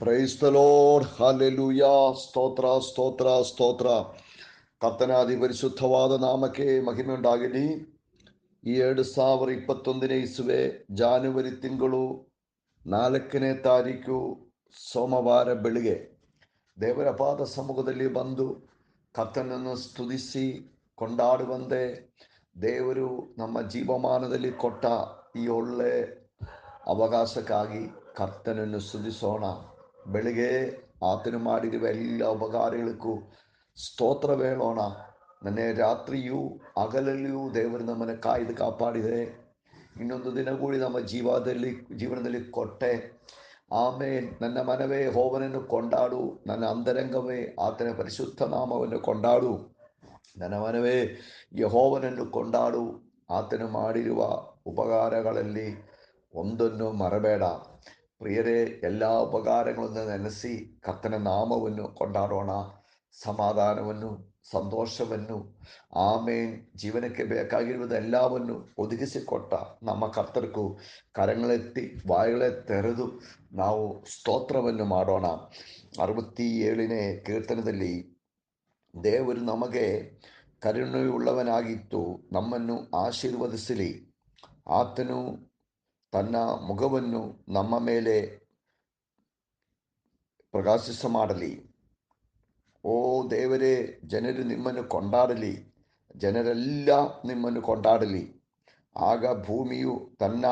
Praise the load ഹലലുയ ಸ್ತೋತ್ರ ಸ್ತೋತ್ರ ಸ್ತೋತ್ರ. ಕರ್ತನಾದಿ ಪರಿಶುದ್ಧವಾದ നാമക്കെ മഹിമയുണ്ടാകലി ಈ ಎರಡು ಸಾವಿರ ಇಪ್ಪತ್ತೊಂದನೇ ಇಸುವೆ, ಜಾನುವರಿ ತಿಂಗಳು ನಾಲ್ಕನೇ ತಾರೀಕು, ಸೋಮವಾರ ಬೆಳಿಗ್ಗೆ. ದೇವರ ಪಾದ ಸಮೂಹದಲ್ಲಿ ಬಂದು ಕರ್ತನನ್ನು ಸ್ತುತಿಸಿ ಕೊಂಡಾಡುವಂತೆ ದೇವರು ನಮ್ಮ ಜೀವಮಾನದಲ್ಲಿ ಕೊಟ್ಟ ಈ ಒಳ್ಳೆ ಅವಕಾಶಕ್ಕಾಗಿ ಕರ್ತನನ್ನು ಸ್ತುತಿಸೋಣ. ಬೆಳಿಗ್ಗೆ ಆತನು ಮಾಡಿರುವ ಎಲ್ಲ ಉಪಕಾರಗಳಿಗೂ ಸ್ತೋತ್ರ ಹೇಳೋಣ. ನೆನ್ನೆ ರಾತ್ರಿಯೂ ಹಗಲಲ್ಲಿಯೂ ದೇವರು ನಮ್ಮನ್ನು ಕಾಯ್ದು ಕಾಪಾಡಿದೆ ಇನ್ನೊಂದು ದಿನ ಕೂಡಿ ನಮ್ಮ ಜೀವದಲ್ಲಿ ಜೀವನದಲ್ಲಿ ಕೊಟ್ಟೆ. ಆಮೇಲೆ ನನ್ನ ಮನವೇ ಹೋವನನ್ನು ಕೊಂಡಾಡು. ನನ್ನ ಅಂತರಂಗವೇ ಆತನ ಪರಿಶುದ್ಧ ನಾಮವನ್ನು ಕೊಂಡಾಡು. ನನ್ನ ಮನವೇ ಯಹೋವನನ್ನು ಕೊಂಡಾಡು. ಆತನು ಮಾಡಿರುವ ಉಪಕಾರಗಳಲ್ಲಿ ಒಂದನ್ನು ಮರಬೇಡ. ಪ್ರಿಯರೇ ಎಲ್ಲ ಉಪಕಾರಗಳನ್ನು ನೆನೆಸಿ ಕರ್ತನ ನಾಮವನ್ನು ಕೊಂಡಾಡೋಣ ಸಮಾಧಾನವನ್ನು ಸಂತೋಷವನ್ನು ಆಮೇನ್ ಜೀವನಕ್ಕೆ ಬೇಕಾಗಿರುವುದೆಲ್ಲವನ್ನು ಒದಗಿಸಿಕೊಟ್ಟ ನಮ್ಮ ಕರ್ತರ್ಗೂ ಕರಗಳೆತ್ತಿ ಬಾಯಿಗಳെ ತೆರೆದು ನಾವು ಸ್ತೋತ್ರವನ್ನು ಮಾಡೋಣ ಅರವത്തി ಏಳನೇ ಕೀರ್ತನದಲ್ಲಿ ದೇವರು ನಮಗೆ ಕರುಣೆಯುಳ್ಳವನಾಗಿತ್ತು ನಮ್ಮನ್ನು ಆಶೀರ್ವದಿಸಲಿ ಆತನು ತನ್ನ ಮುಖವನ್ನು ನಮ್ಮ ಮೇಲೆ ಪ್ರಕಾಶಿಸ ಮಾಡಲಿ. ಓ ದೇವರೇ, ಜನರು ನಿಮ್ಮನ್ನು ಕೊಂಡಾಡಲಿ. ಜನರೆಲ್ಲ ನಿಮ್ಮನ್ನು ಕೊಂಡಾಡಲಿ. ಆಗ ಭೂಮಿಯು ತನ್ನ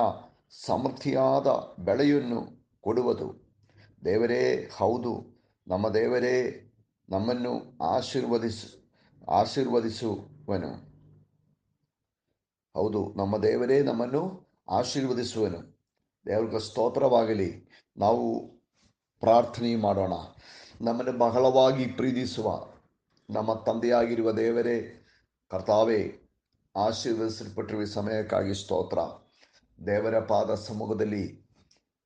ಸಮೃದ್ಧಿಯಾದ ಬೆಳೆಯನ್ನು ಕೊಡುವುದು. ದೇವರೇ, ಹೌದು. ನಮ್ಮ ದೇವರೇ, ನಮ್ಮನ್ನು ಆಶೀರ್ವದಿಸು, ಆಶೀರ್ವದಿಸುವನು. ಹೌದು, ನಮ್ಮ ದೇವರೇ ನಮ್ಮನ್ನು ಆಶೀರ್ವದಿಸುವನು. ದೇವರಿಗೆ ಸ್ತೋತ್ರವಾಗಲಿ. ನಾವು ಪ್ರಾರ್ಥನೆ ಮಾಡೋಣ. ನಮ್ಮನ್ನು ಬಹಳವಾಗಿ ಪ್ರೀತಿಸುವ ನಮ್ಮ ತಂದೆಯಾಗಿರುವ ದೇವರೇ, ಕರ್ತಾವೇ, ಆಶೀರ್ವದಿಸಲ್ಪಟ್ಟಿರುವ ಸಮಯಕ್ಕಾಗಿ ಸ್ತೋತ್ರ. ದೇವರ ಪಾದ ಸಮೂಹದಲ್ಲಿ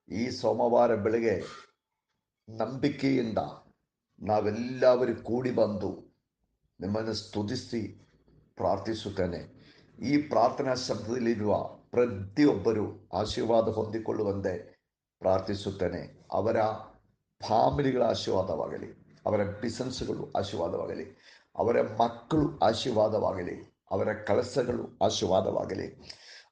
ಈ ಸೋಮವಾರ ಬೆಳಗ್ಗೆ ನಂಬಿಕೆಯಿಂದ ನಾವೆಲ್ಲರೂ ಕೂಡಿ ಬಂದು ನಿಮ್ಮನ್ನು ಸ್ತುತಿಸಿ ಪ್ರಾರ್ಥಿಸುತ್ತೇನೆ. ಈ ಪ್ರಾರ್ಥನಾ ಶಬ್ದದಲ್ಲಿರುವ ಪ್ರತಿಯೊಬ್ಬರು ಆಶೀರ್ವಾದ ಹೊಂದಿಕೊಳ್ಳುವಂತೆ ಪ್ರಾರ್ಥಿಸುತ್ತೇನೆ. ಅವರ ಫ್ಯಾಮಿಲಿಗಳ ಆಶೀರ್ವಾದವಾಗಲಿ, ಅವರ ಬಿಸಿನೆಸ್ಗಳು ಆಶೀರ್ವಾದವಾಗಲಿ, ಅವರ ಮಕ್ಕಳು ಆಶೀರ್ವಾದವಾಗಲಿ, ಅವರ ಕೆಲಸಗಳು ಆಶೀರ್ವಾದವಾಗಲಿ,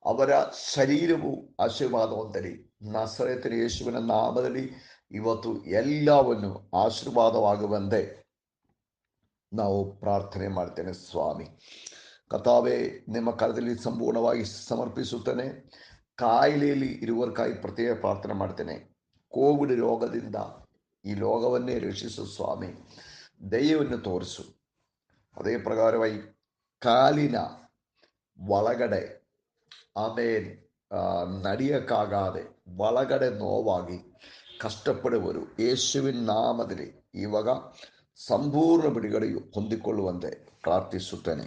ಅವರ ಶರೀರವು ಆಶೀರ್ವಾದ ಹೊಂದಲಿ. ನಸರತಿನ ಯೇಸುವಿನ ನಾಮದಲ್ಲಿ ಇವತ್ತು ಎಲ್ಲವನ್ನು ಆಶೀರ್ವಾದವಾಗುವಂತೆ ನಾವು ಪ್ರಾರ್ಥನೆ ಮಾಡ್ತೇನೆ ಸ್ವಾಮಿ. ಕಥಾವೇ ನಿಮ್ಮ ಕರದಲ್ಲಿ ಸಂಪೂರ್ಣವಾಗಿ ಸಮರ್ಪಿಸುತ್ತೇನೆ ಕಾಯಿಲೆಯಲ್ಲಿ ಇರುವವರಿಗಾಗಿ ಪ್ರತ್ಯೇಕ ಪ್ರಾರ್ಥನೆ ಮಾಡ್ತೇನೆ ಕೋವಿಡ್ ರೋಗದಿಂದ ಈ ಲೋಕವನ್ನೇ ರಕ್ಷಿಸು ಸ್ವಾಮಿ ದಯವನ್ನು ತೋರಿಸು ಅದೇ ಪ್ರಕಾರವಾಗಿ ಕಾಲಿನ ಒಳಗಡೆ ಆಮೇಲೆ ನಡೆಯಕ್ಕಾಗಾದೆ ಒಳಗಡೆ ನೋವಾಗಿ ಕಷ್ಟಪಡುವರು ಯೇಸುವಿನ ನಾಮದಲ್ಲಿ ಇವಾಗ ಸಂಪೂರ್ಣ ಬಿಡುಗಡೆಯು ಹೊಂದಿಕೊಳ್ಳುವಂತೆ ಪ್ರಾರ್ಥಿಸುತ್ತೇನೆ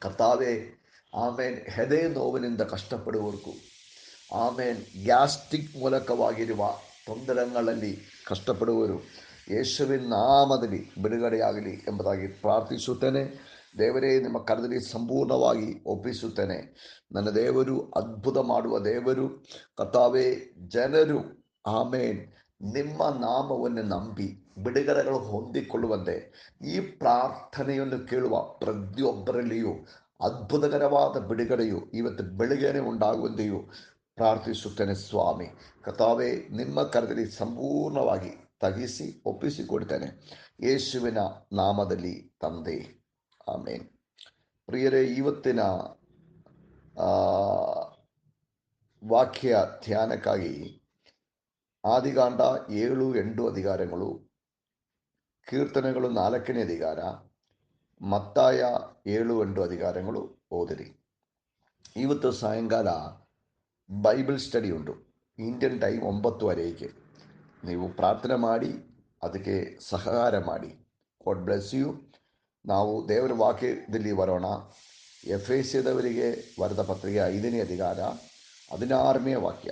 ಕರ್ತಾವೇ ಆಮೇನ್ ಹೆದೆ ನೋವಿನಿಂದ ಕಷ್ಟಪಡುವವರೆಗೂ ಆಮೇನ್ ಗ್ಯಾಸ್ಟ್ರಿಕ್ ಮೂಲಕವಾಗಿರುವ ತೊಂದರೆಗಳಲ್ಲಿ ಕಷ್ಟಪಡುವರು ಯೇಸುವಿನ ನಾಮದಲ್ಲಿ ಬಿಡುಗಡೆಯಾಗಲಿ ಎಂಬುದಾಗಿ ಪ್ರಾರ್ಥಿಸುತ್ತೇನೆ ದೇವರೇ ನಿಮ್ಮ ಕರದಲ್ಲಿ ಸಂಪೂರ್ಣವಾಗಿ ಒಪ್ಪಿಸುತ್ತೇನೆ ನನ್ನ ದೇವರು ಅದ್ಭುತ ಮಾಡುವ ದೇವರು ಕಥಾವೇ ಜನರು ಆಮೇನ್ ನಿಮ್ಮ ನಾಮವನ್ನು ನಂಬಿ ಬಿಡುಗಡೆಗಳು ಹೊಂದಿಕೊಳ್ಳುವಂತೆ ಈ ಪ್ರಾರ್ಥನೆಯನ್ನು ಕೇಳುವ ಪ್ರತಿಯೊಬ್ಬರಲ್ಲಿಯೂ ಅದ್ಭುತಕರವಾದ ಬಿಡುಗಡೆಯು ಇವತ್ತು ಬೆಳಗ್ಗೆನೆ ಉಂಟಾಗುವಂತೆಯೂ ಪ್ರಾರ್ಥಿಸುತ್ತೇನೆ ಸ್ವಾಮಿ. ಕಥಾವೇ ನಿಮ್ಮ ಕರದಲ್ಲಿ ಸಂಪೂರ್ಣವಾಗಿ ತಗಿಸಿ ಒಪ್ಪಿಸಿಕೊಡ್ತೇನೆ. ಯೇಸುವಿನ ನಾಮದಲ್ಲಿ ತಂದೆ. ಆಮೇನ್. ಪ್ರಿಯರೇ, ಇವತ್ತಿನ ವಾಕ್ಯ ಧ್ಯಾನಕ್ಕಾಗಿ ಆದಿಗಾಂಡ ಏಳು ಎಂಟು ಅಧಿಕಾರಗಳು ಕೀರ್ತನೆಗಳು ನಾಲ್ಕನೇ ಅಧಿಕಾರ ಮತ್ತಾಯ ಏಳು ಎಂಟು ಅಧಿಕಾರಗಳು ಓದಿರಿ ಇವತ್ತು ಸಾಯಂಕಾಲ ಬೈಬಲ್ ಸ್ಟಡಿ ಉಂಟು ಇಂಡಿಯನ್ ಟೈಮ್ ಒಂಬತ್ತುವರೆಗೆ ನೀವು ಪ್ರಾರ್ಥನೆ ಮಾಡಿ ಅದಕ್ಕೆ ಸಹಕಾರ ಮಾಡಿ ಗಾಡ್ ಬ್ಲೆಸ್ ಯು ನಾವು ದೇವರ ವಾಕ್ಯದಲ್ಲಿ ಬರೋಣ ಎಫ್ ಎ ಸಿದವರಿಗೆ ವರದ ಪತ್ರಿಕೆ ಐದನೇ ಅಧಿಕಾರ ಹದಿನಾರನೇ ವಾಕ್ಯ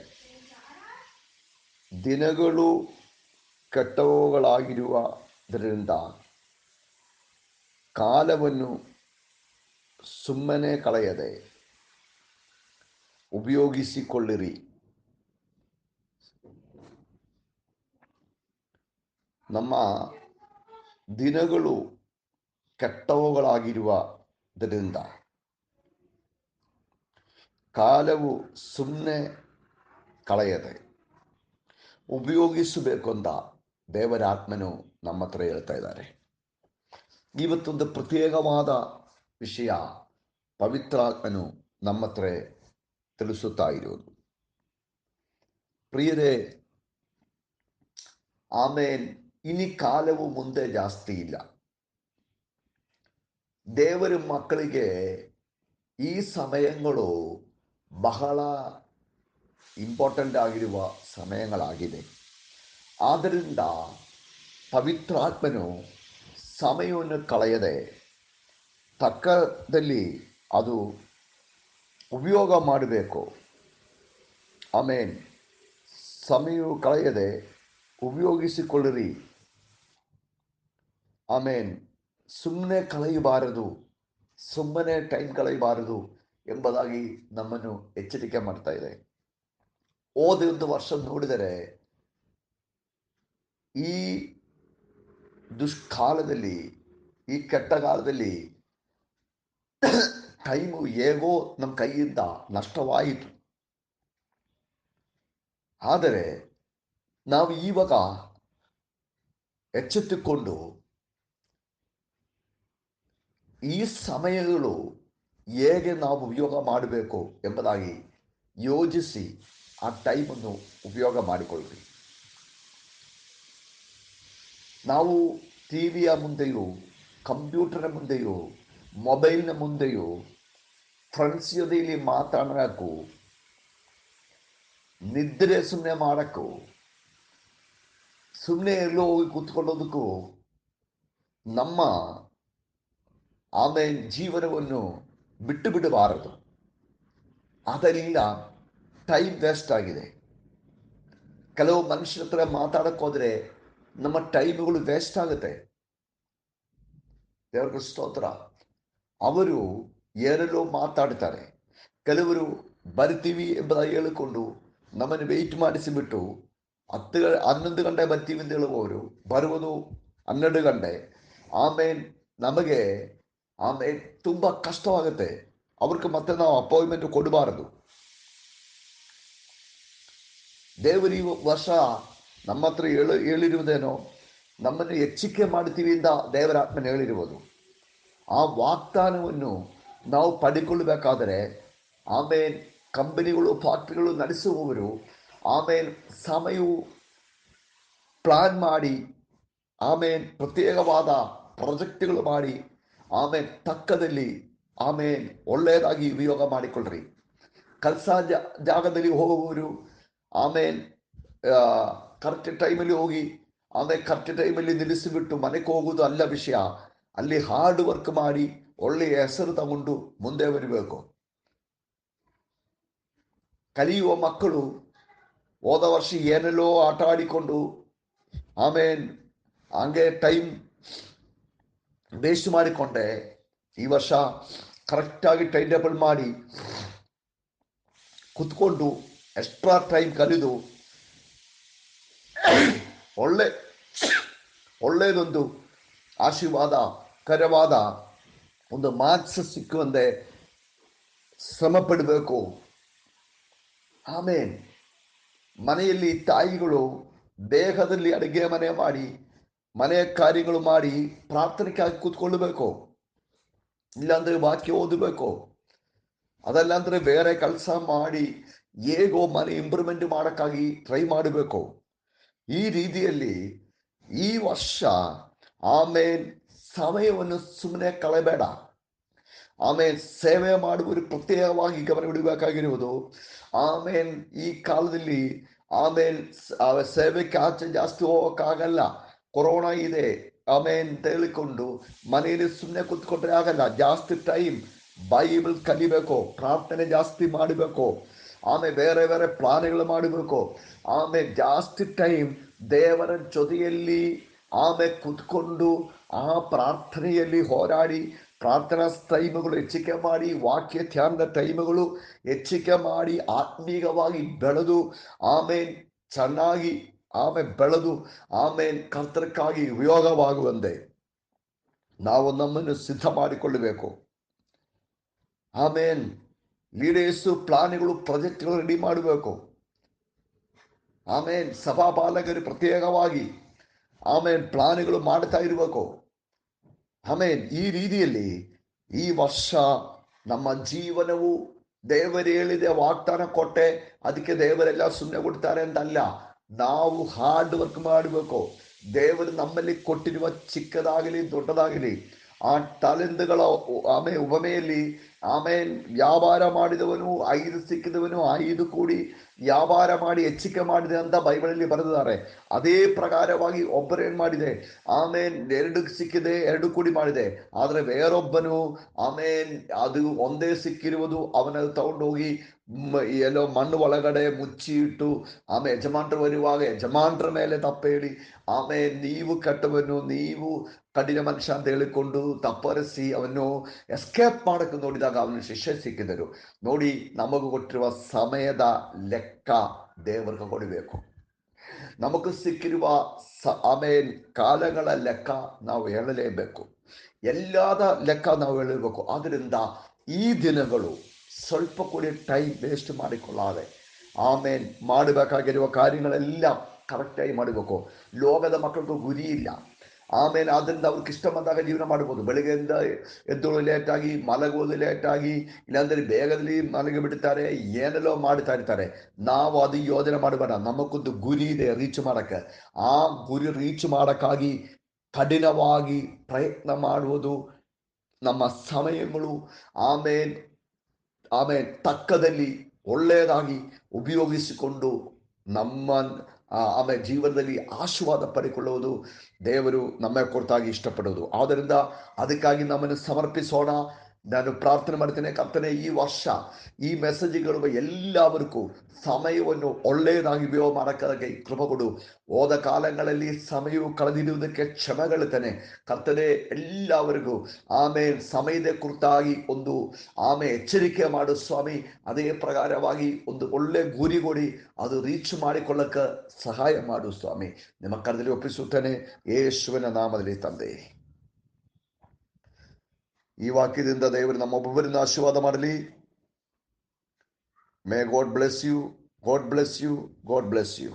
ದಿನಗಳು ಕೆಟ್ಟವುಗಳಾಗಿರುವುದರಿಂದ ಕಾಲವನ್ನು ಸುಮ್ಮನೆ ಕಳೆಯದೆ ಉಪಯೋಗಿಸಿಕೊಳ್ಳಿರಿ. ನಮ್ಮ ದಿನಗಳು ಕೆಟ್ಟವುಗಳಾಗಿರುವುದರಿಂದ ಕಾಲವು ಸುಮ್ಮನೆ ಕಳೆಯದೆ ಉಪಯೋಗಿಸಬೇಕು ಅಂತ ದೇವರಾತ್ಮನು ನಮ್ಮ ಹತ್ರ ಹೇಳ್ತಾ ಇದ್ದಾರೆ ಇವತ್ತೊಂದು ಪ್ರತ್ಯೇಕವಾದ ವಿಷಯ ಪವಿತ್ರಾತ್ಮನು ನಮ್ಮ ಹತ್ರ ತಿಳಿಸುತ್ತಾ ಇರುವುದು ಪ್ರಿಯರೇ ಆಮೇನ್ ಇನಿ ಕಾಲವು ಮುಂದೆ ಜಾಸ್ತಿ ಇಲ್ಲ ದೇವರ ಮಕ್ಕಳಿಗೆ ಈ ಸಮಯಗಳು ಬಹಳ ಇಂಪಾರ್ಟೆಂಟ್ ಆಗಿರುವ ಸಮಯಗಳಾಗಿದೆ ಆದ್ದರಿಂದ ಪವಿತ್ರಾತ್ಮನು ಸಮಯವನ್ನು ಕಳೆಯದೆ ತಕ್ಕದಲ್ಲಿ ಅದು ಉಪಯೋಗ ಮಾಡಬೇಕು. ಆಮೇನ್. ಸಮಯವು ಕಳೆಯದೆ ಉಪಯೋಗಿಸಿಕೊಳ್ಳಿರಿ. ಆಮೇನ್. ಸುಮ್ಮನೆ ಕಳೆಯಬಾರದು, ಸುಮ್ಮನೆ ಟೈಮ್ ಕಳೆಯಬಾರದು ಎಂಬುದಾಗಿ ನಮ್ಮನ್ನು ಎಚ್ಚರಿಕೆ ಮಾಡ್ತಾ ಇದೆ. ಓದಿ ಒಂದು ವರ್ಷ ನೋಡಿದರೆ ಈ ದುಷ್ಕಾಲದಲ್ಲಿ, ಈ ಕೆಟ್ಟ ಕಾಲದಲ್ಲಿ ಟೈಮು ಹೇಗೋ ನಮ್ಮ ಕೈಯಿಂದ ನಷ್ಟವಾಯಿತು. ಆದರೆ ನಾವು ಇವಾಗ ಎಚ್ಚೆತ್ತುಕೊಂಡು ಈ ಸಮಯಗಳು ಹೇಗೆ ನಾವು ಉಪಯೋಗ ಮಾಡಬೇಕು ಎಂಬುದಾಗಿ ಯೋಜಿಸಿ ಆ ಟೈಮನ್ನು ಉಪಯೋಗ ಮಾಡಿಕೊಳ್ಳ್ರಿ. ನಾವು ಟಿ ವಿಯ ಮುಂದೆಯೂ ಕಂಪ್ಯೂಟರ್ನ ಮುಂದೆಯೋ, ಮೊಬೈಲ್ನ ಮುಂದೆಯೋ ಫ್ರೆಂಡ್ಸ್ ಜೊತೆಯಲ್ಲಿ ಮಾತಾಡೋಕ್ಕೂ, ನಿದ್ರೆ ಸುಮ್ಮನೆ ಮಾಡೋಕ್ಕೂ ಸುಮ್ಮನೆ ಎಲ್ಲೋ ಹೋಗಿ ಕೂತ್ಕೊಳ್ಳೋದಕ್ಕೂ ನಮ್ಮ ಆಮೇಲೆ ಜೀವನವನ್ನು ಬಿಟ್ಟು ಬಿಡಬಾರದು. ಅದರಿಂದ ಟೈಮ್ ವೇಸ್ಟ್ ಆಗಿದೆ. ಕೆಲವು ಮನುಷ್ಯರ ಹತ್ರ ಮಾತಾಡಕ್ಕೆ ಹೋದ್ರೆ ನಮ್ಮ ಟೈಮ್ಗಳು ವೇಸ್ಟ್ ಆಗುತ್ತೆ. ದೇವರ ಸ್ತೋತ್ರ. ಅವರು ಏನೆಲ್ಲೋ ಮಾತಾಡ್ತಾರೆ. ಕೆಲವರು ಬರ್ತೀವಿ ಎಂಬುದಾಗಿ ಹೇಳಿಕೊಂಡು ನಮ್ಮನ್ನು ವೆಯ್ಟ್ ಮಾಡಿಸಿಬಿಟ್ಟು ಹತ್ತು ಹನ್ನೊಂದು ಗಂಟೆ ಬರ್ತೀವಿ ಅಂತ ಹೇಳುವವರು ಬರುವುದು ಹನ್ನೆರಡು ಗಂಟೆ. ಆಮೇಲೆ ನಮಗೆ, ಆಮೇಲೆ ತುಂಬ ಕಷ್ಟವಾಗುತ್ತೆ. ಅವ್ರಿಗೆ ಮತ್ತೆ ನಾವು ಅಪಾಯಿಂಟ್ಮೆಂಟ್ ಕೊಡಬಾರದು. ದೇವರು ಈ ವರ್ಷ ನಮ್ಮ ಹತ್ರ ಹೇಳಿ, ಹೇಳಿರುವುದೇನೋ? ನಮ್ಮನ್ನು ಎಚ್ಚರಿಕೆ ಮಾಡ್ತೀವಿ ಅಂತ ದೇವರ ಆತ್ಮನ ಹೇಳಿರುವುದು. ಆ ವಾಗ್ದಾನವನ್ನು ನಾವು ಪಡೆದುಕೊಳ್ಳಬೇಕಾದರೆ ಆಮೇಲೆ ಕಂಪನಿಗಳು, ಫ್ಯಾಕ್ಟ್ರಿಗಳು ನಡೆಸುವವರು ಆಮೇಲೆ ಸಮಯವು ಪ್ಲಾನ್ ಮಾಡಿ ಆಮೇಲೆ ಪ್ರತ್ಯೇಕವಾದ ಪ್ರಾಜೆಕ್ಟ್ಗಳು ಮಾಡಿ ಆಮೇಲೆ ತಕ್ಕದಲ್ಲಿ ಆಮೇಲೆ ಒಳ್ಳೆಯದಾಗಿ ಉಪಯೋಗ ಮಾಡಿಕೊಳ್ಳ್ರಿ. ಕೆಲಸ ಜಾಗದಲ್ಲಿ ಹೋಗುವವರು ಆಮೇಲೆ ಕರೆಕ್ಟ್ ಟೈಮಲ್ಲಿ ಹೋಗಿ ಆಮೇಲೆ ಕರೆಕ್ಟ್ ಟೈಮಲ್ಲಿ ನಿಲ್ಲಿಸಿಬಿಟ್ಟು ಮನೆಗೆ ಹೋಗೋದು ಅಲ್ಲ ವಿಷಯ. ಅಲ್ಲಿ ಹಾರ್ಡ್ ವರ್ಕ್ ಮಾಡಿ ಒಳ್ಳೆಯ ಹೆಸರು ತಗೊಂಡು ಮುಂದೆ ಬರಬೇಕು. ಕಲಿಯುವ ಮಕ್ಕಳು ಹೋದ ವರ್ಷ ಏನೆಲ್ಲೋ ಆಟ ಆಡಿಕೊಂಡು ಆಮೇಲೆ ಹಂಗೆ ಟೈಮ್ ವೇಸ್ಟ್ ಮಾಡಿಕೊಂಡೆ. ಈ ವರ್ಷ ಕರೆಕ್ಟಾಗಿ ಟೈಮ್ ಟೇಬಲ್ ಮಾಡಿ ಕುತ್ಕೊಂಡು ಎಕ್ಸ್ಟ್ರಾ ಟೈಮ್ ಕಲಿದು ಒಳ್ಳೆ ಒಳ್ಳೆಯದೊಂದು ಆಶೀರ್ವಾದ, ಕರವಾದ ಒಂದು ಮಾರ್ಕ್ಸ್ ಸಿಕ್ಕುವಂತೆ ಶ್ರಮ ಪಡಬೇಕು. ಆಮೇಲೆ ಮನೆಯಲ್ಲಿ ತಾಯಿಗಳು ದೇಹದಲ್ಲಿ ಅಡುಗೆ ಮನೆ ಮಾಡಿ ಮನೆಯ ಕಾರ್ಯಗಳು ಮಾಡಿ ಪ್ರಾರ್ಥನೆಗಾಗಿ ಕೂತ್ಕೊಳ್ಬೇಕು ಇಲ್ಲಾಂದ್ರೆ ವಾಕ್ಯ ಓದಬೇಕು. ಅದಲ್ಲಾಂದ್ರೆ ಬೇರೆ ಕೆಲಸ ಮಾಡಿ ಹೇಗೋ ಮನೆ ಇಂಪ್ರೂವ್ಮೆಂಟ್ ಮಾಡೋಕ್ಕಾಗಿ ಟ್ರೈ ಮಾಡಬೇಕು. ಈ ರೀತಿಯಲ್ಲಿ ಈ ವರ್ಷ ಆಮೇಲೆ ಸಮಯವನ್ನು ಸುಮ್ಮನೆ ಕಳೆಬೇಡ. ಆಮೇಲೆ ಸೇವೆ ಮಾಡುವರು ಪ್ರತ್ಯೇಕವಾಗಿ ಗಮನವಿಡಬೇಕಾಗಿರುವುದು ಆಮೇಲೆ ಈ ಕಾಲದಲ್ಲಿ ಆಮೇಲೆ ಸೇವೆಗೆ ಆಚೆ ಜಾಸ್ತಿ ಹೋಗೋಕ್ಕಾಗಲ್ಲ. ಕೊರೋನಾ ಇದೆ. ಆಮೇಲೆ ಹೇಳಿಕೊಂಡು ಮನೆಯಲ್ಲಿ ಸುಮ್ಮನೆ ಕೂತ್ಕೊಂಡ್ರೆ ಆಗಲ್ಲ. ಜಾಸ್ತಿ ಟೈಮ್ ಬೈಬಲ್ ಕಲಿಬೇಕು, ಪ್ರಾರ್ಥನೆ ಜಾಸ್ತಿ ಮಾಡಬೇಕು. ಆಮೇಲೆ ಬೇರೆ ಬೇರೆ ಪ್ಲಾನ್ಗಳು ಮಾಡಬೇಕು ಆಮೇಲೆ ಜಾಸ್ತಿ ಟೈಮ್ ದೇವರ ಜೊತೆಯಲ್ಲಿ ಆಮೇಲೆ ಕುತ್ಕೊಂಡು ಆ ಪ್ರಾರ್ಥನೆಯಲ್ಲಿ ಹೋರಾಡಿ, ಪ್ರಾರ್ಥನಾ ಟೈಮ್ಗಳು ಹೆಚ್ಚಿಕೆ ಮಾಡಿ, ವಾಕ್ಯ ಧ್ಯಾನದ ಟೈಮ್ಗಳು ಹೆಚ್ಚಿಕೆ ಮಾಡಿ, ಆತ್ಮೀಯವಾಗಿ ಬೆಳೆದು ಆಮೇಲೆ ಚೆನ್ನಾಗಿ ಆಮೇಲೆ ಬೆಳೆದು ಆಮೇಲೆ ಕರ್ತಕ್ಕಾಗಿ ಉಪಯೋಗವಾಗುವಂತೆ ನಾವು ನಮ್ಮನ್ನು ಸಿದ್ಧ ಮಾಡಿಕೊಳ್ಳಬೇಕು ಆಮೇನ್. ಲೀಡರ್ಸು ಪ್ಲಾನ್ಗಳು ಪ್ರಾಜೆಕ್ಟ್ಗಳು ರೆಡಿ ಮಾಡಬೇಕು. ಆಮೇಲೆ ಸಭಾಪಾಲಕರು ಪ್ರತ್ಯೇಕವಾಗಿ ಆಮೇಲೆ ಪ್ಲಾನ್ಗಳು ಮಾಡ್ತಾ ಇರಬೇಕು. ಆಮೇನ್ ಈ ರೀತಿಯಲ್ಲಿ ಈ ವರ್ಷ ನಮ್ಮ ಜೀವನವು ದೇವರು ಹೇಳಿದೆ ವಾಗ್ದಾನ ಕೊಟ್ಟೆ, ಅದಕ್ಕೆ ದೇವರೆಲ್ಲ ಸುಮ್ಮನೆ ಕೊಡ್ತಾರೆ ಅಂತಲ್ಲ, ನಾವು ಹಾರ್ಡ್ ವರ್ಕ್ ಮಾಡಬೇಕು. ದೇವರು ನಮ್ಮಲ್ಲಿ ಕೊಟ್ಟಿರುವ ಚಿಕ್ಕದಾಗಲಿ ದೊಡ್ಡದಾಗಲಿ ಆ ತಾಲೆಂದುಗಳ ಆಮೆ ಉಪಮೆಯಲ್ಲಿ ಆಮೇಲೆ ವ್ಯಾಪಾರ ಮಾಡಿದವನು, ಐದು ಸಿಕ್ಕಿದವನು, ಐದು ಕೂಡಿ ವ್ಯಾಪಾರ ಮಾಡಿ ಹೆಚ್ಚಿಕೆ ಮಾಡಿದೆ ಅಂತ ಬೈಬಲಲ್ಲಿ ಬರೆದಿದ್ದಾರೆ. ಅದೇ ಪ್ರಕಾರವಾಗಿ ಒಬ್ಬರೇನ್ ಮಾಡಿದೆ? ಆಮೇಲೆ ಎರಡು ಸಿಕ್ಕಿದೆ, ಎರಡು ಕೂಡಿ ಮಾಡಿದೆ. ಆದರೆ ಬೇರೊಬ್ಬನು ಆಮೇಲೆ ಅದು ಒಂದೇ ಸಿಕ್ಕಿರುವುದು ಅವನ ತಗೊಂಡೋಗಿ ಎಲ್ಲೋ ಮಣ್ಣು ಒಳಗಡೆ ಮುಚ್ಚಿ ಇಟ್ಟು ಆಮೇಲೆ ಯಜಮಾನ್ರು ಬರುವಾಗ ಯಜಮಾನ್ರ ಮೇಲೆ ತಪ್ಪ ಹೇಳಿ ಆಮೇಲೆ ನೀವು ಕೆಟ್ಟವನು ನೀವು ಕಠಿಣ ಮನುಷ್ಯ ಅಂತ ಹೇಳಿಕೊಂಡು ತಪ್ಪರಿಸಿ ಅವನು ಎಸ್ಕೇಪ್ ಮಾಡಕ್ಕೆ ನೋಡಿದಾಗ ಅವನು ಶಿಷ್ಯ ಸಿಕ್ಕಿದರು ನೋಡಿ ನಮಗೂ ಕೊಟ್ಟಿರುವ ಸಮಯದ ಲೆಕ್ಕ ದೇವರಿಗೆ ಕೊಡಬೇಕು ನಮಗೂ ಸಿಕ್ಕಿರುವ ಸ ಆಮೇಲೆ ಕಾಲಗಳ ಲೆಕ್ಕ ನಾವು ಹೇಳಲೇಬೇಕು ಎಲ್ಲಾದ ಲೆಕ್ಕ ನಾವು ಹೇಳಬೇಕು ಆದ್ದರಿಂದ ಈ ದಿನಗಳು ಸ್ವಲ್ಪ ಕೂಡ ಟೈಮ್ ವೇಸ್ಟ್ ಮಾಡಿಕೊಳ್ಳಾದೆ ಆಮೇಲೆ ಮಾಡಬೇಕಾಗಿರುವ ಕಾರ್ಯಗಳೆಲ್ಲ ಕರೆಕ್ಟಾಗಿ ಮಾಡಬೇಕು ಲೋಕದ ಮಕ್ಕಳಿಗೂ ಗುರಿ ಇಲ್ಲ ಆಮೇಲೆ ಅದರಿಂದ ಅವ್ರಿಗೆ ಇಷ್ಟ ಬಂದಾಗ ಜೀವನ ಮಾಡ್ಬೋದು ಬೆಳಗ್ಗೆಯಿಂದ ಎದ್ದೋಳು ಲೇಟಾಗಿ ಮಲಗುವುದು ಲೇಟಾಗಿ ಇಲ್ಲಾಂದ್ರೆ ಬೇಗದಲ್ಲಿ ಮಲಗಿ ಬಿಡ್ತಾರೆ ಏನೆಲ್ಲೋ ಮಾಡ್ತಾ ಇರ್ತಾರೆ ನಾವು ಅದು ಯೋಜನೆ ಮಾಡಬೇಡ ನಮಗೊಂದು ಗುರಿ ಇದೆ ರೀಚ್ ಮಾಡಕ್ಕೆ ಆ ಗುರಿ ರೀಚ್ ಮಾಡಕ್ಕಾಗಿ ಕಠಿಣವಾಗಿ ಪ್ರಯತ್ನ ಮಾಡುವುದು ನಮ್ಮ ಸಮಯಗಳು ಆಮೇಲೆ ಆಮೇಲೆ ತಕ್ಕದಲ್ಲಿ ಒಳ್ಳೆಯದಾಗಿ ಉಪಯೋಗಿಸಿಕೊಂಡು ನಮ್ಮ ಆಮೆ ಜೀವನದಲ್ಲಿ ಆಶೀರ್ವಾದ ಪಡೆಕೊಳ್ಳುವುದು ದೇವರು ನಮ್ಮ ಕೊರತಾಗಿ ಇಷ್ಟಪಡೋದು ಆದ್ದರಿಂದ ಅದಕ್ಕಾಗಿ ನಮ್ಮನ್ನು ಸಮರ್ಪಿಸೋಣ. ನಾನು ಪ್ರಾರ್ಥನೆ ಮಾಡ್ತೇನೆ, ಕರ್ತನೆ, ಈ ವರ್ಷ, ಈ ಮೆಸೇಜ್ಗಳು ಎಲ್ಲವರಿಗೂ ಸಮಯವನ್ನು ಒಳ್ಳೆಯದಾಗಿ ಉಪಯೋಗ ಮಾಡೋಕ್ಕಾಗಿ ಕೃಪ ಕೊಡು. ಹೋದ ಕಾಲಗಳಲ್ಲಿ ಸಮಯವು ಕಳೆದಿರುವುದಕ್ಕೆ ಕ್ಷಮೆಗಳುತ್ತೇನೆ. ಕರ್ತನೆ, ಎಲ್ಲವರಿಗೂ ಆಮೇಲೆ ಸಮಯದ ಕುರಿತಾಗಿ ಒಂದು ಆಮೆ ಎಚ್ಚರಿಕೆ ಮಾಡು ಸ್ವಾಮಿ. ಅದೇ ಪ್ರಕಾರವಾಗಿ ಒಂದು ಒಳ್ಳೆ ಗುರಿ ಕೊಡಿ. ಅದು ರೀಚ್ ಮಾಡಿಕೊಳ್ಳಕ್ಕೆ ಸಹಾಯ ಮಾಡು ಸ್ವಾಮಿ. ನಿಮ್ಮ ಕರದಲ್ಲಿ ಒಪ್ಪಿಸುತ್ತೇನೆ. ಯೇಸುವಿನ ನಾಮದಲ್ಲಿ ತಂದೆ. ಈ ವಾಕ್ಯದಿಂದ ದೇವರು ನಮ್ಮ ಒಬ್ಬೊಬ್ಬರಿಂದ ಆಶೀರ್ವಾದ ಮಾಡಲಿ may God bless you God bless you God bless you